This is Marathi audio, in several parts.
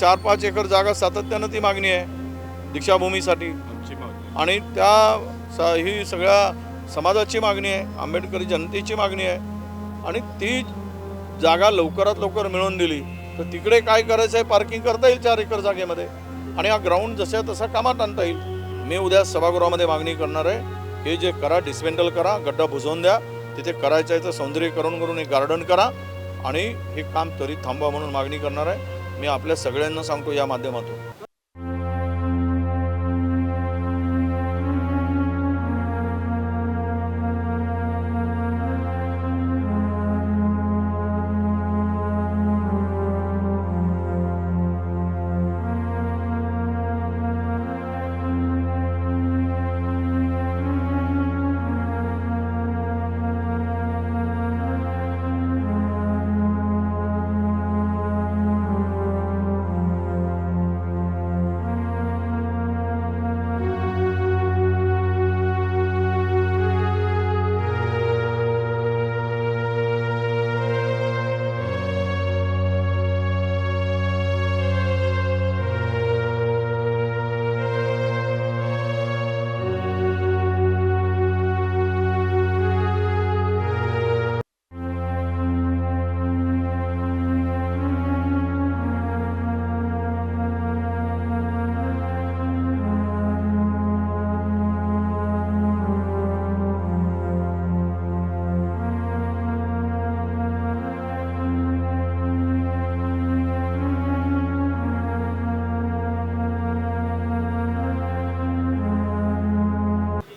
चार पाच एकर जागा सातत्यानं ती मागणी आहे दीक्षाभूमीसाठी. आणि त्या स- ही सगळ्या समाजाची मागणी आहे आंबेडकरी जनतेची मागणी आहे. आणि ती जागा लवकरात लवकर मिळवून दिली तर तिकडे काय करायचं आहे पार्किंग करता येईल चार एकर जागेमध्ये. आणि हा ग्राउंड जशा तसा कामात आणता येईल. मी उद्या सभागृहामध्ये मागणी करणार आहे हे जे करा डिस्मेंटल करा गड्डा बुजवून द्या. तिथे करायचं आहे तर सौंदर्यीकरण करून एक गार्डन करा. आणि हे काम त्वरित थांबवा म्हणून मागणी करणार आहे. मी आपल्या सगळ्यांना सांगतो या माध्यमातून.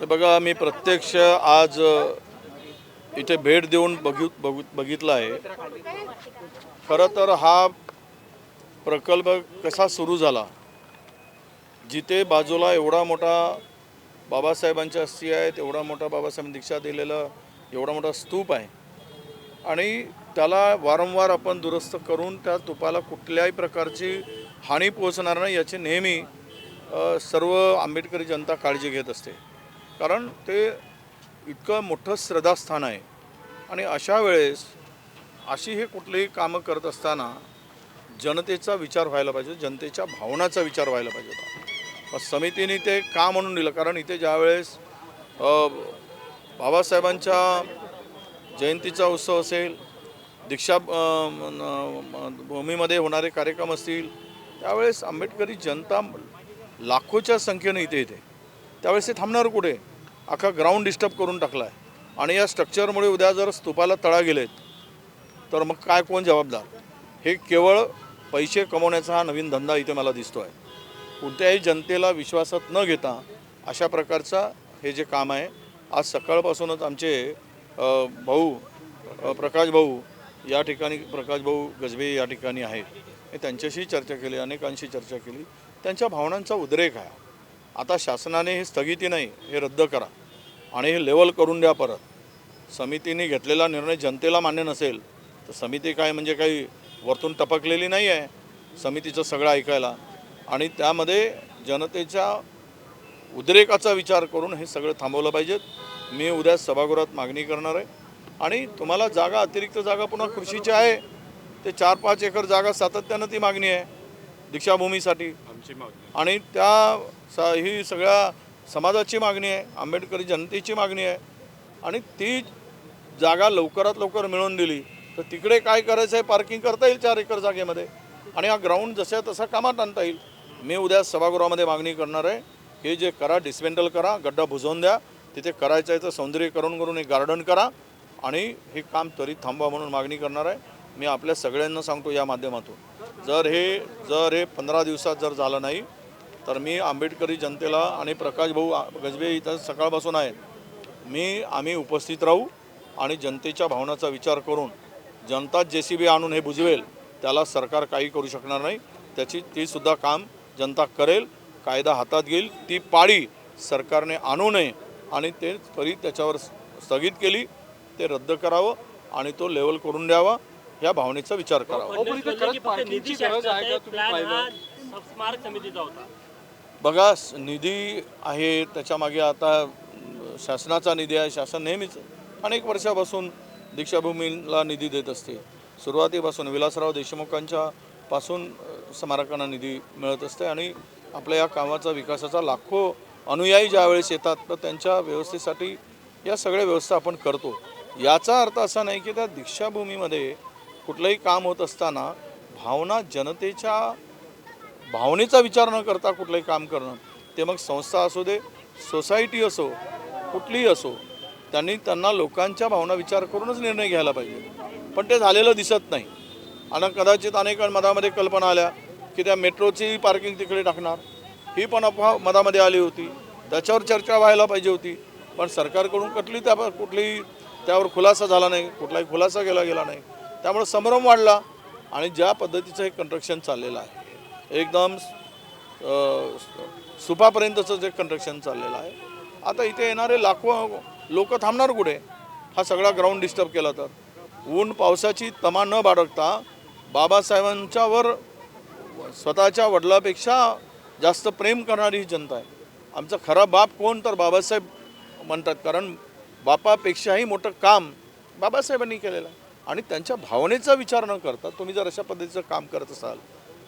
तर बघा मी प्रत्यक्ष आज इथे भेट देऊन बघू बघू बघितला आहे. खरं तर हा प्रकल्प कसा सुरू झाला? जिथे बाजूला एवढा मोठा बाबासाहेबांच्या अस्थी आहेत एवढा मोठा बाबासाहेब दीक्षा दिलेला एवढा मोठा स्तूप आहे. आणि त्याला वारंवार आपण दुरुस्त करून त्या स्तूपाला कुठल्याही प्रकारची हानी पोहोचणार नाही याची नेहमी सर्व आंबेडकरी जनता काळजी घेत असते. कारण ते इतकं मोठं श्रद्धास्थान आहे. आणि अशा वेळेस अशी हे कुठलेही कामं करत असताना जनतेचा विचार व्हायला पाहिजे जनतेच्या भावनाचा विचार व्हायला पाहिजे होता. समितीने ते का म्हणून दिलं? कारण इथे ज्यावेळेस बाबासाहेबांच्या जयंतीचा उत्सव असेल दीक्षा भूमीमध्ये होणारे कार्यक्रम असतील त्यावेळेस आंबेडकरी जनता लाखोच्या संख्येनं इथे येते. त्यावेळेस ते थांबणार कुठे? अख्खा ग्राउंड डिस्टर्ब करून टाकला आहे आणि या स्ट्रक्चरमुळे उद्या जर स्तूपाला तळा गेलेत तर मग काय कोण जबाबदार? हे केवळ पैसे कमवण्याचा हा नवीन धंदा इथे मला दिसतो आहे कोणत्याही जनतेला विश्वासात न घेता अशा प्रकारचा हे जे काम आहे आज सकाळपासूनच आमचे भाऊ प्रकाश भाऊ या ठिकाणी प्रकाश भाऊ गजबे या ठिकाणी आहेत. त्यांच्याशी चर्चा केली अनेकांशी चर्चा केली. त्यांच्या भावनांचा उद्रेक आहे. आता शासनाने हे स्थगिती नाही हे रद्द करा. आणि हे लेवल करून द्या परत. समितीने घेतलेला निर्णय जनतेला मान्य नसेल तर समिती काय म्हणजे काही वरतून टपकलेली नाही आहे समितीचं सगळं ऐकायला. आणि त्यामध्ये जनतेच्या उद्रेकाचा विचार करून हे सगळं थांबवलं पाहिजेत. मी उद्या सभागृहात मागणी करणार आहे. आणि तुम्हाला जागा अतिरिक्त जागा पुन्हा कृषीची आहे. ते चार पाच एकर जागा सातत्यानं ती मागणी आहे दीक्षाभूमीसाठी. आणि त्या स- ही सगळ्या समाजाची मागणी आहे आंबेडकरी जनतेची मागणी आहे. आणि ती जागा लवकरात लवकर मिळवून दिली तर तिकडे काय करायचं आहे पार्किंग करता येईल चार एकर जागेमध्ये. आणि हा ग्राउंड जसा तसा कामात आणता येईल. मी उद्या सभागृहामध्ये मागणी करणार आहे हे जे करा डिस्मेंटल करा गड्डा भुजवून द्या. तिथे करायचं आहे तर सौंदर्यीकरण करून एक गार्डन करा आणि हे काम त्वरित थांबवा म्हणून मागणी करणार आहे. मी आपल्या सगळ्यांना सांगतो या माध्यमातून. जर हे जर हे पंधरा दिवसात जर झालं नाही तर मी आंबेडकरी जनतेला आणि प्रकाश भाऊ गजबे इथं सकाळपासून आहेत. मी आम्ही उपस्थित राहू आणि जनतेच्या भावनाचा विचार करून जनताच जे सी बी आणून हे बुजवेल त्याला सरकार काही करू शकणार नाही. त्याची तीसुद्धा काम जनता करेल कायदा हातात घेईल ती पाळी सरकारने आणू नये आणि ते त्वरित त्याच्यावर स्थगित केली ते रद्द करावं आणि तो लेवल करून द्यावा. ह्या भावनेचा विचार करावा. पण इथे खरंच पार्किंगची गरज आहे का तुम्ही पाहिलं? स्मारक समितीचा होता. बघा निधी आहे त्याच्यामागे आता शासनाचा निधी आहे. शासन नेहमीच अनेक वर्षापासून दीक्षाभूमीला निधी देत असते. सुरुवातीपासून विलासराव देशमुखांच्या पासून स्मारकांना निधी मिळत असते आणि आपल्या या कामाचा विकासाचा लाखो अनुयायी ज्यावेळेस येतात तर त्यांच्या व्यवस्थेसाठी या सगळ्या व्यवस्था आपण करतो. याचा अर्थ असा नाही की त्या दीक्षाभूमीमध्ये कुठलंही काम होत असताना भावना जनतेच्या भावनेचा विचार न करता कुठलंही काम करणं ते मग संस्था असू दे सोसायटी असो कुठलीही असो त्यांनी त्यांना लोकांच्या भावना विचार करूनच निर्णय घ्यायला पाहिजे. पण ते झालेलं दिसत नाही. आणि कदाचित अनेक मधामध्ये कल्पना आल्या की त्या मेट्रोची पार्किंग तिकडे टाकणार. ही पण अफवा मधामध्ये आली होती. त्याच्यावर चर्चा व्हायला पाहिजे होती. पण सरकारकडून कुठली त्या कुठलीही त्यावर खुलासा झाला नाही कुठलाही खुलासा केला गेला नाही. त्यामुळे संभ्रम वाढला आणि ज्या पद्धतीचं हे कंस्ट्रक्शन चाललेलं आहे एकदम सुपापर्यंतचं जे कंस्ट्रक्शन चाललेलं आहे आता इथे येणारे लाखो लोक थांबणार कुठे? हा सगळा ग्राउंड डिस्टर्ब केला तर. ऊन पावसाची तमा न बाळगता बाबासाहेबांच्यावर स्वतःच्या वडिलापेक्षा जास्त प्रेम करणारी ही जनता आहे. आमचा खरा बाप कोण तर बाबासाहेब म्हणतात कारण बापापेक्षाही मोठं काम बाबासाहेबांनी केलेलं आहे. आणि त्यांच्या भावनेचा विचार न करता तुम्ही जर अशा पद्धतीचं काम करत असाल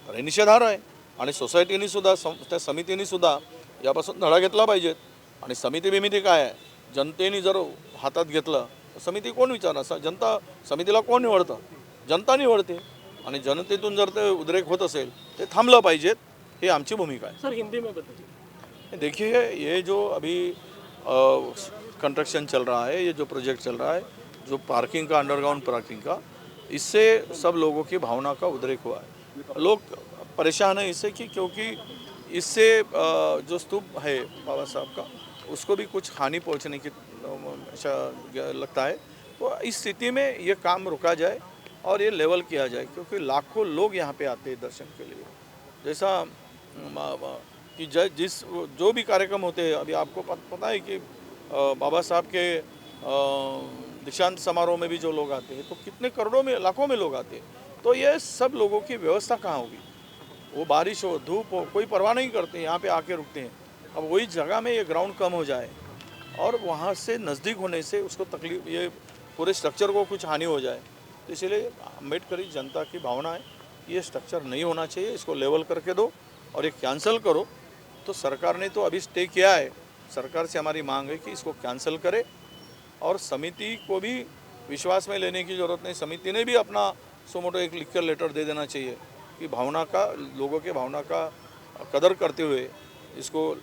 तर हे निषेधार्ह आहे. आणि सोसायटीनी सुद्धा सम त्या समितीने सुद्धा यापासून धडा घेतला पाहिजेत आणि समिती बिमिती काय आहे? जनतेने जर हातात घेतलं तर समिती कोण विचारणार? स- जनता समितीला कोण निवडतं? जनता निवडते. आणि जनतेतून जर ते उद्रेक होत असेल ते थांबलं पाहिजेत. ही आमची भूमिका आहे. सर हिंदी में देखिए ये जो अभी कंस्ट्रक्शन चल रहा है ये जो प्रोजेक्ट चल रहा है जो पार्किंग का अंडरग्राउंड पार्किंग का, इससे सब लोगों की भावना का उद्रेक हुआ है। लोग परेशान हैं इससे कि क्योंकि इससे जो स्तूप है बाबा साहब का, उसको भी कुछ हानि पहुँचने की लगता है। तो इस स्थिति में ये काम रुका जाए और ये लेवल किया जाए, क्योंकि लाखों लोग यहाँ पे आते हैं दर्शन के लिए। जैसा कि जिस, जो भी कार्यक्रम होते हैं, अभी आपको पता है कि बाबा साहब के दीक्षांत समारोह में भी जो लोग आते हैं तो कितने करोड़ों में, लाखों में लोग आते हैं। तो ये सब लोगों की व्यवस्था कहाँ होगी? वो बारिश हो, धूप हो, कोई परवाह नहीं करते, यहाँ पे आके रुकते हैं। अब वही जगह में ये ग्राउंड कम हो जाए और वहाँ से नज़दीक होने से उसको तकलीफ़, ये पूरे स्ट्रक्चर को कुछ हानि हो जाए। तो इसलिए अम्बेडकरी जनता की भावना है ये स्ट्रक्चर नहीं होना चाहिए, इसको लेवल करके दो और ये कैंसिल करो। तो सरकार ने तो अभी स्टे किया है। सरकार से हमारी मांग है कि इसको कैंसिल करे। और समिति को भी विश्वास में लेने की ज़रूरत नहीं। समिति ने भी अपना सोमोटो एक लिख कर लेटर दे देना चाहिए कि भावना का लोगों के भावना का कदर करते हुए इसको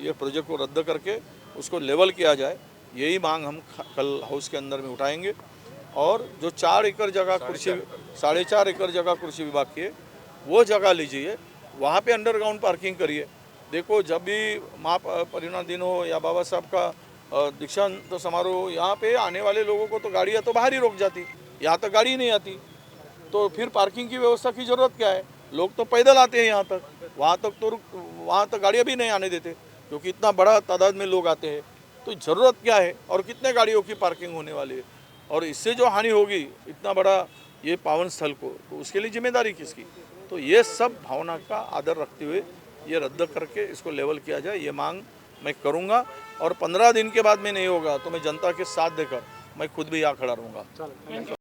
ये प्रोजेक्ट को रद्द करके उसको लेवल किया जाए। यही मांग हम कल हाउस के अंदर में उठाएँगे। और जो चार एकड़ जगह कृषि साढ़े चार एकड़ जगह कृषि विभाग की है वो जगह लीजिए। वहाँ पे अंडरग्राउंड पार्किंग करिए। देखो जब भी माँ प- परिणा दिन हो या बाबा साहब का दीक्षांत समारोह यहाँ पे आने वाले लोगों को तो गाड़ियाँ तो बाहर ही रोक जाती। यहाँ तक गाड़ी नहीं आती। तो फिर पार्किंग की व्यवस्था की ज़रूरत क्या है? लोग तो पैदल आते हैं यहाँ तक। वहाँ तक तो वहाँ तक गाड़ियाँ भी नहीं आने देते, क्योंकि इतना बड़ा तादाद में लोग आते हैं। तो ज़रूरत क्या है? और कितने गाड़ियों की पार्किंग होने वाली है? और इससे जो हानि होगी, इतना बड़ा ये पावन स्थल को तो उसके लिए ज़िम्मेदारी किसकी? तो ये सब भावना का आदर रखते हुए ये रद्द करके इसको लेवल किया जाए, ये मांग मैं करूँगा और पंद्रह दिन के बाद में नहीं होगा तो मैं जनता के साथ देकर मैं खुद भी यहाँ खड़ा रहूँगा।